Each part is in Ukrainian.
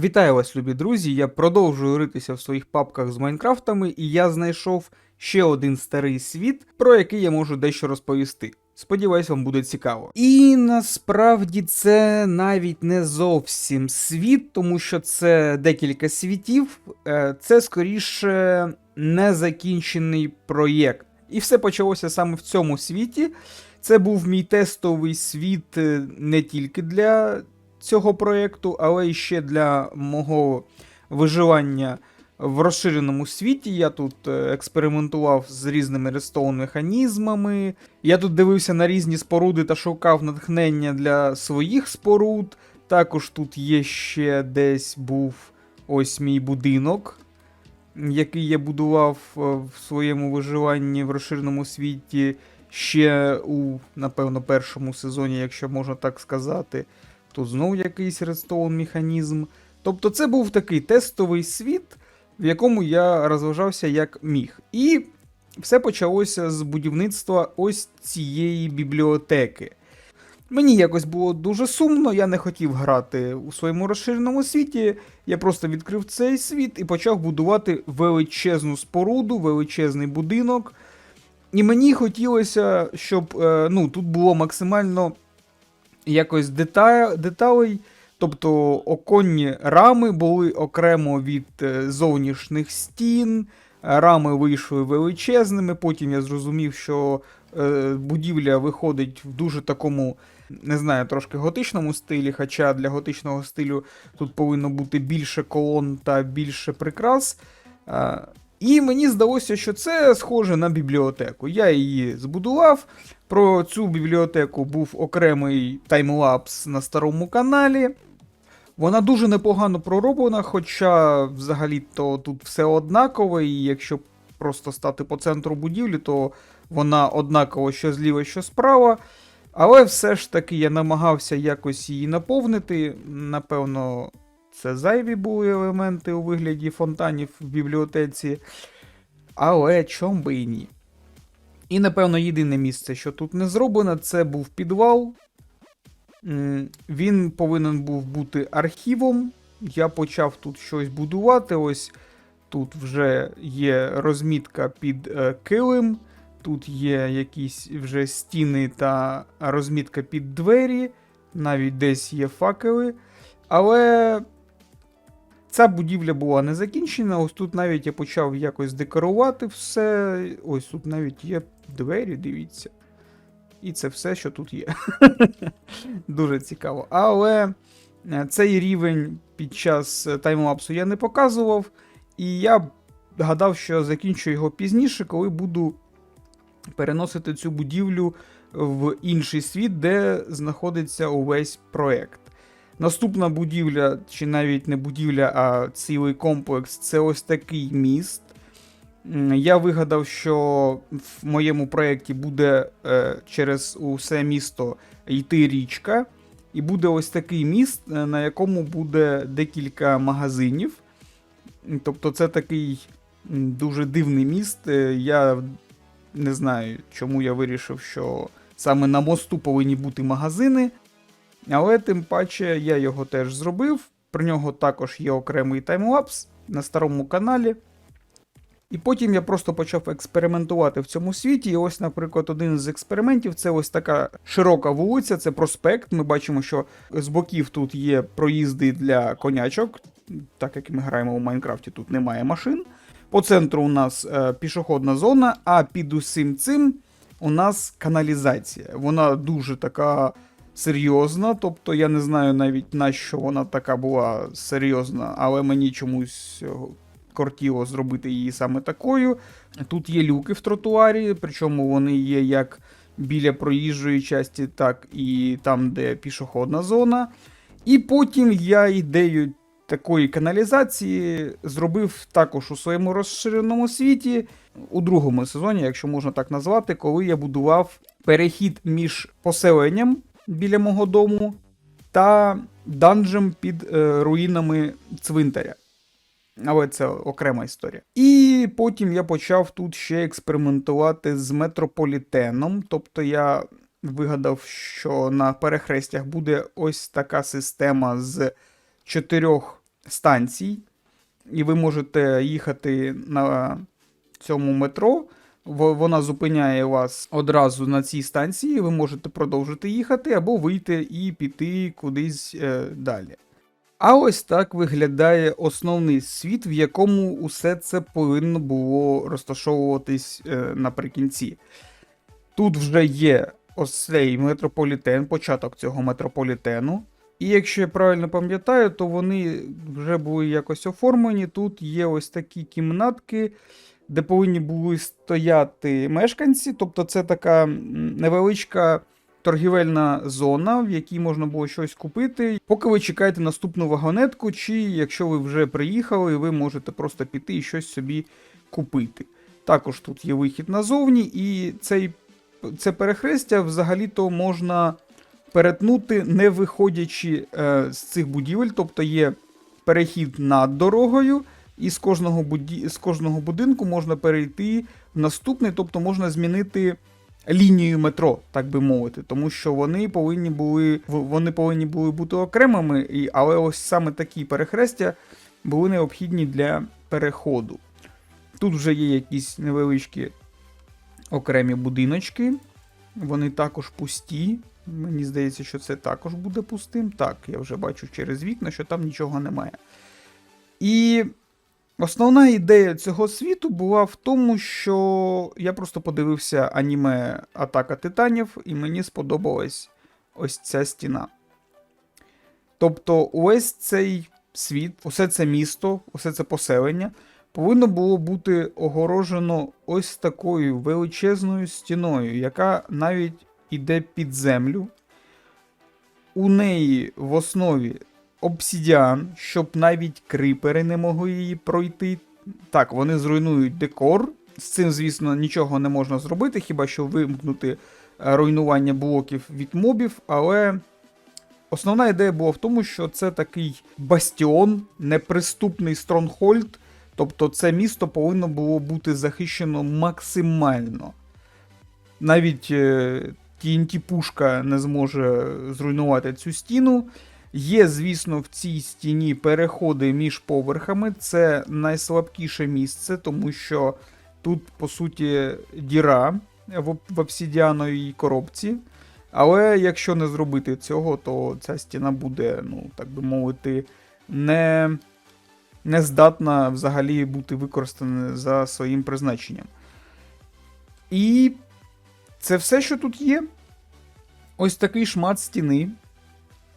Вітаю вас, любі друзі! Я продовжую ритися в своїх папках з Майнкрафтами, і я знайшов ще один старий світ, про який я можу дещо розповісти. Сподіваюсь, вам буде цікаво. І насправді це навіть не зовсім світ, тому що це декілька світів, Е, це скоріше незакінчений проєкт. І все почалося саме в цьому світі. Це був мій тестовий світ е, не тільки для цього проєкту, але і ще для мого виживання в розширеному світі. Я тут е, експериментував з різними редстоун механізмами. Я тут дивився на різні споруди та шукав натхнення для своїх споруд. Також тут є ще десь був ось мій будинок, який я будував е, в своєму виживанні в розширеному світі ще у, напевно, першому сезоні, якщо можна так сказати. Тут знову якийсь редстоун механізм. Тобто це був такий тестовий світ, в якому я розважався як міг. І все почалося з будівництва ось цієї бібліотеки. Мені якось було дуже сумно, я не хотів грати у своєму розширеному світі. Я просто відкрив цей світ і почав будувати величезну споруду, величезний будинок. І мені хотілося, щоб е, ну, тут було максимально якось деталь, деталей. Тобто оконні рами були окремо від е, зовнішніх стін, рами вийшли величезними. Потім я зрозумів, що е, будівля виходить в дуже такому, не знаю, трошки готичному стилі, хоча для готичного стилю тут повинно бути більше колон та більше прикрас. І мені здалося, що це схоже на бібліотеку. Я її збудував. Про цю бібліотеку був окремий таймлапс на старому каналі. Вона дуже непогано пророблена, хоча взагалі-то тут все однакове, і якщо просто стати по центру будівлі, то вона однакова що зліва, що справа. Але все ж таки я намагався якось її наповнити. Напевно, це зайві були елементи у вигляді фонтанів в бібліотеці. Але чом би і ні. І, напевно, єдине місце, що тут не зроблено, це був підвал. Він повинен був бути архівом. Я почав тут щось будувати. Ось тут вже є розмітка під е, килим, тут є якісь вже стіни та розмітка під двері, навіть десь є факели. Але ця будівля була не закінчена. Ось тут навіть я почав якось декорувати все. Ось тут навіть є двері, дивіться. І це все, що тут є. Дуже цікаво. Але е, цей рівень під час е, таймлапсу я не показував. І я гадав, що закінчу його пізніше, коли буду переносити цю будівлю в інший світ, де знаходиться увесь проект. Наступна будівля, чи навіть не будівля, а цілий комплекс це ось такий міст. Я вигадав, що в моєму проєкті буде е, через усе місто йти річка, і буде ось такий міст, е, на якому буде декілька магазинів. Тобто, це такий дуже дивний міст. Е, Я не знаю, чому я вирішив, що саме на мосту повинні бути магазини. Але тим паче я його теж зробив. Про нього також є окремий таймлапс на старому каналі. І потім я просто почав експериментувати в цьому світі. І ось, наприклад, один з експериментів це ось така широка вулиця, це проспект. Ми бачимо, що з боків тут є проїзди для конячок. Так як ми граємо у Майнкрафті, тут немає машин. По центру у нас е, пішохідна зона, а під усім цим у нас каналізація. Вона дуже така серйозна. Тобто я не знаю навіть на що вона така була серйозна, але мені чомусь е, кортіло зробити її саме такою. Тут є люки в тротуарі, причому вони є як біля проїжджої часті, так і там, де пішохідна зона. І потім я ідею такої каналізації зробив також у своєму розширеному світі у другому сезоні, якщо можна так назвати, коли я будував перехід між поселенням біля мого дому та данжем під е, руїнами цвинтаря. Але це окрема історія. І потім я почав тут ще експериментувати з метрополітеном. Тобто я вигадав, що на перехрестях буде ось така система з чотирьох станцій, і ви можете їхати на цьому метро. Во- Вона зупиняє вас одразу на цій станції, ви можете продовжити їхати або вийти і піти кудись е, далі. А ось так виглядає основний світ, в якому усе це повинно було розташовуватись е, наприкінці. Тут вже є ось цей метрополітен, початок цього метрополітену. І якщо я правильно пам'ятаю, то вони вже були якось оформлені. Тут є ось такі кімнатки, де повинні були стояти мешканці. Тобто це така невеличка торгівельна зона, в якій можна було щось купити. Поки ви чекаєте наступну вагонетку, чи якщо ви вже приїхали, ви можете просто піти і щось собі купити. Також тут є вихід назовні, і цей, це перехрестя взагалі-то можна перетнути, не виходячи е, з цих будівель, тобто є перехід над дорогою, і з кожного, буді... з кожного будинку можна перейти в наступний, тобто можна змінити лінію метро, так би мовити, тому що вони повинні були, вони повинні були бути окремими, але ось саме такі перехрестя були необхідні для переходу. Тут вже є якісь невеличкі окремі будиночки, вони також пусті. Мені здається, що це також буде пустим. Так, я вже бачу через вікна, що там нічого немає. І основна ідея цього світу була в тому, що я просто подивився аніме Атака Титанів, і мені сподобалась ось ця стіна. Тобто, увесь цей світ, усе це місто, усе це поселення повинно було бути огорожено ось такою величезною стіною, яка навіть іде під землю. У неї в основі обсідіан, щоб навіть крипери не могли її пройти. Так, вони зруйнують декор. З цим, звісно, нічого не можна зробити, хіба що вимкнути е, руйнування блоків від мобів, але основна ідея була в тому, що це такий бастіон, неприступний стронгхольд. Тобто це місто повинно було бути захищено максимально. Навіть е, TNT-пушка не зможе зруйнувати цю стіну. Є, звісно, в цій стіні переходи між поверхами. Це найслабкіше місце, тому що тут, по суті, діра в, обсідіановій коробці. Але якщо не зробити цього, то ця стіна буде, ну, так би мовити, не, не здатна взагалі бути використана за своїм призначенням. І це все, що тут є. Ось такий шмат стіни.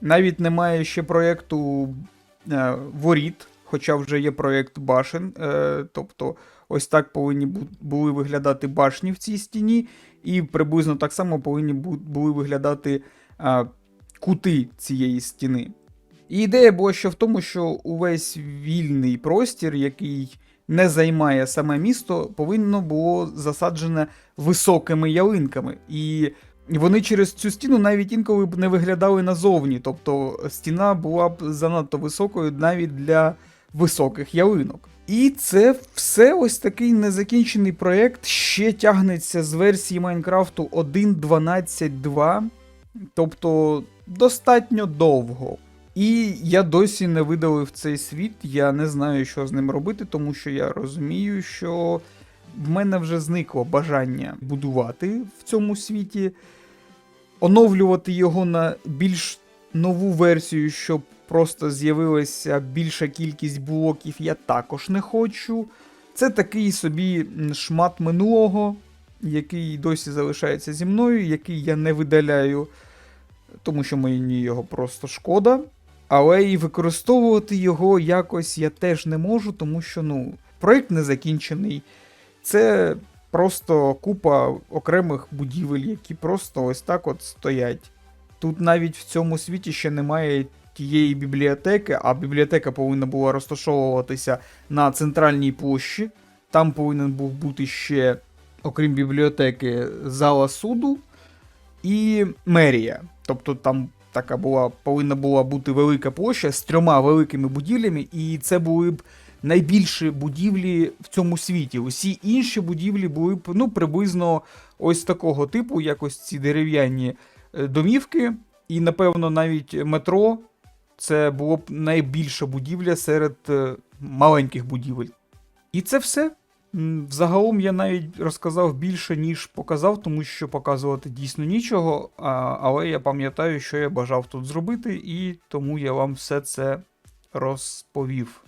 Навіть немає ще проєкту е, воріт, хоча вже є проєкт башен. Е, тобто, ось так повинні були виглядати башні в цій стіні, і приблизно так само повинні були виглядати е, кути цієї стіни. І ідея була ще в тому, що увесь вільний простір, який не займає саме місто, повинно було засаджене високими ялинками. І вони через цю стіну навіть інколи б не виглядали назовні. Тобто стіна була б занадто високою навіть для високих ялинок. І це все ось такий незакінчений проєкт ще тягнеться з версії Майнкрафту 1.12.2, тобто достатньо довго. І я досі не видалив цей світ, я не знаю, що з ним робити, тому що я розумію, що в мене вже зникло бажання будувати в цьому світі, оновлювати його на більш нову версію, щоб просто з'явилася більша кількість блоків, я також не хочу. Це такий собі шмат минулого, який досі залишається зі мною, який я не видаляю, тому що мені його просто шкода. Але і використовувати його якось я теж не можу, тому що ну, проект не закінчений. Це просто купа окремих будівель, які просто ось так от стоять. Тут навіть в цьому світі ще немає тієї бібліотеки, а бібліотека повинна була розташовуватися на центральній площі. Там повинен був бути ще, окрім бібліотеки, зала суду і мерія. Тобто там така була, повинна була бути велика площа з трьома великими будівлями, і це були б найбільші будівлі в цьому світі. Усі інші будівлі були б ну, приблизно ось такого типу, як ось ці дерев'яні е, домівки, і, напевно, навіть метро це було б найбільша будівля серед е, маленьких будівель. І це все. Взагалом я навіть розказав більше, ніж показав, тому що показувати дійсно нічого. Але я пам'ятаю, що я бажав тут зробити, і тому я вам все це розповів.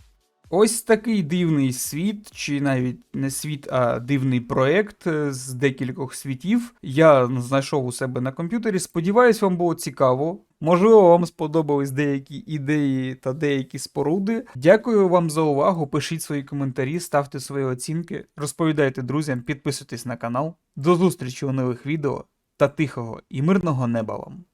Ось такий дивний світ, чи навіть не світ, а дивний проект е, з декількох світів. Я знайшов у себе на комп'ютері. Сподіваюсь, вам було цікаво. Можливо, вам сподобались деякі ідеї та деякі споруди. Дякую вам за увагу. Пишіть свої коментарі, ставте свої оцінки, розповідайте друзям, підписуйтесь на канал. До зустрічі у нових відео та тихого і мирного неба вам!